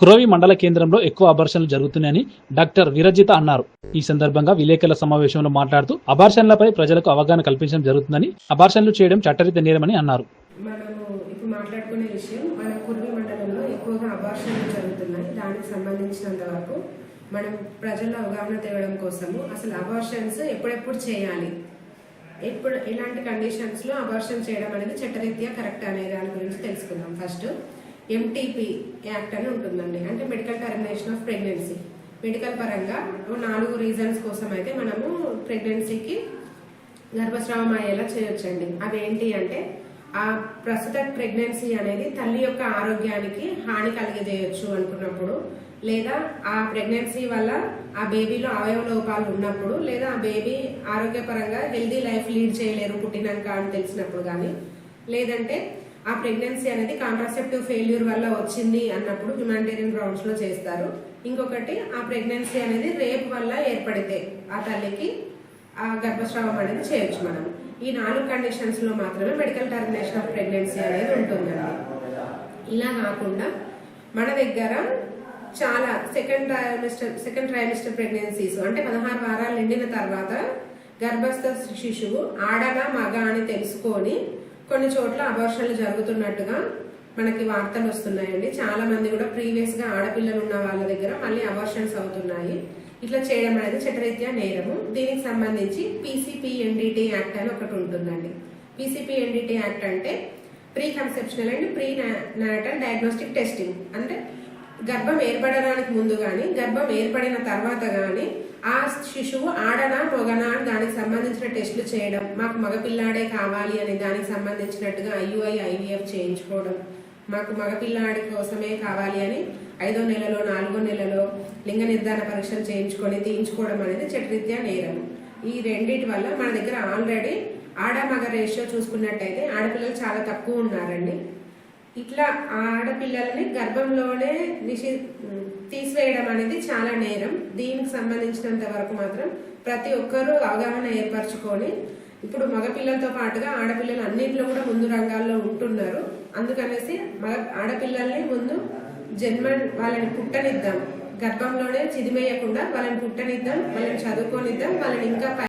కురవి మండల కేంద్రంలో ఎక్కువ అబార్షన్లు జరుగుతున్నాయని డాక్టర్ విరజిత అన్నారు. ఈ సందర్భంగా విలేకరుల సమావేశంలో మాట్లాడుతూ అబార్షన్లపై ప్రజలకు అవగాహన కల్పించడం జరుగుతుందని అబార్షన్లు చేయడం చట్టరీత నేరమని అన్నారు. మాట్లాడుకునే విషయం మన కుర్వి మండలంలో ఎక్కువగా అబార్షన్లు జరుగుతున్నాయి. దానికి సంబంధించినంత వరకు మనం ప్రజల్లో అవగాహన తేవడం కోసము అసలు అబార్షన్స్ ఎప్పుడెప్పుడు చేయాలి? ఎప్పుడు ఇలాంటి కండిషన్స్లో అబార్షన్ చేయడం అనేది చట్టరీత్యా కరెక్ట్ అనే దాని గురించి తెలుసుకుందాం. ఫస్ట్ ఎంటీపీ యాక్ట్ అని ఉంటుందండి. అంటే medical termination of pregnancy medical పరంగా ఓ నాలుగు రీజన్స్ కోసం అయితే మనము ప్రెగ్నెన్సీకి గర్భస్రావం అయ్యేలా చేయొచ్చండి. అదేంటి అంటే ఆ ప్రస్తుత ప్రెగ్నెన్సీ అనేది తల్లి యొక్క ఆరోగ్యానికి హాని కలిగజేయచ్చు అనుకున్నప్పుడు లేదా ఆ ప్రెగ్నెన్సీ వల్ల ఆ బేబీలో అవయవ లోపాలు ఉన్నప్పుడు లేదా ఆ బేబీ ఆరోగ్యపరంగా హెల్దీ లైఫ్ లీడ్ చేయలేరు పుట్టినాక అని తెలిసినప్పుడు కానీ లేదంటే ఆ ప్రెగ్నెన్సీ అనేది కాంట్రాసెప్టివ్ ఫెయిల్యూర్ వల్ల వచ్చింది అన్నప్పుడు హ్యుమానిటేరియన్ గ్రౌండ్స్లో చేస్తారు. ఇంకొకటి ఆ ప్రెగ్నెన్సీ అనేది రేప్ వల్ల ఏర్పడితే ఆ తల్లికి ఆ గర్భస్రావం అనేది చేయొచ్చు మనం. ఈ నాలుగు కండిషన్స్లో మాత్రమే మెడికల్ టర్మినేషన్ ఆఫ్ ప్రెగ్నెన్సీ అనేది ఉంటుందండి. ఇలా కాకుండా మన దగ్గర చాలా second trimester second trimester pregnancies అంటే పదహారు వారాలు నిండిన తర్వాత గర్భస్థ శిశువు ఆడగా మగ అని తెలుసుకొని కొన్ని చోట్ల అబార్షన్లు జరుగుతున్నట్టుగా మనకి వార్తలు వస్తున్నాయండి. చాలా మంది కూడా ప్రీవియస్గా ఆడపిల్లలు ఉన్న వాళ్ళ దగ్గర మళ్ళీ అబార్షన్స్ అవుతున్నాయి. ఇట్లా చేయడం అనేది చట్టరీత్యా నేరము. దీనికి సంబంధించి పీసీపీఎన్డిటీ యాక్ట్ అని ఒకటి ఉంటుందండి. పీసీపీఎన్డిటీ యాక్ట్ అంటే pre conceptional and pre natal diagnostic testing అంటే గర్భం ఏర్పడడానికి ముందు గాని గర్భం ఏర్పడిన తర్వాత గాని ఆ శిశువు ఆడనా మొగనా అని సంబంధించిన టెస్టులు చేయడం మాకు మగపిల్లాడే కావాలి అని దానికి సంబంధించినట్టుగా ఐయుఐ ఐవీఎఫ్ చేయించుకోవడం. మాకు మగపిల్లాడి కోసమే కావాలి అని ఐదో నెలలో నాలుగో నెలలో లింగ నిర్ధారణ పరీక్షలు చేయించుకొని తీయించుకోవడం అనేది చట్టరీత్యా నేరం ఈ రెండిటి వల్ల మన దగ్గర ఆల్రెడీ ఆడ మగ రేషియో చూసుకున్నట్టయితే ఆడపిల్లలు చాలా తక్కువ ఉన్నారండి. ఇట్లా ఆడపిల్లలని గర్భంలోనే నిషి అనేది చాలా నేరం. దీనికి సంబంధించినంత వరకు మాత్రం ప్రతి ఒక్కరూ అవగాహన ఏర్పరచుకొని ఇప్పుడు మగపిల్లలతో పాటుగా ఆడపిల్లలు అన్నింటిలో కూడా ముందు రంగాల్లో ఉంటున్నారు. అందుకనేసి మగ ఆడపిల్లల్ని ముందు జన్మ వాళ్ళని పుట్టనిద్దాం. గర్భంలోనే చిదిమేయకుండా వాళ్ళని పుట్టనిద్దాం వాళ్ళని చదువుకోనిద్దాం వాళ్ళని ఇంకా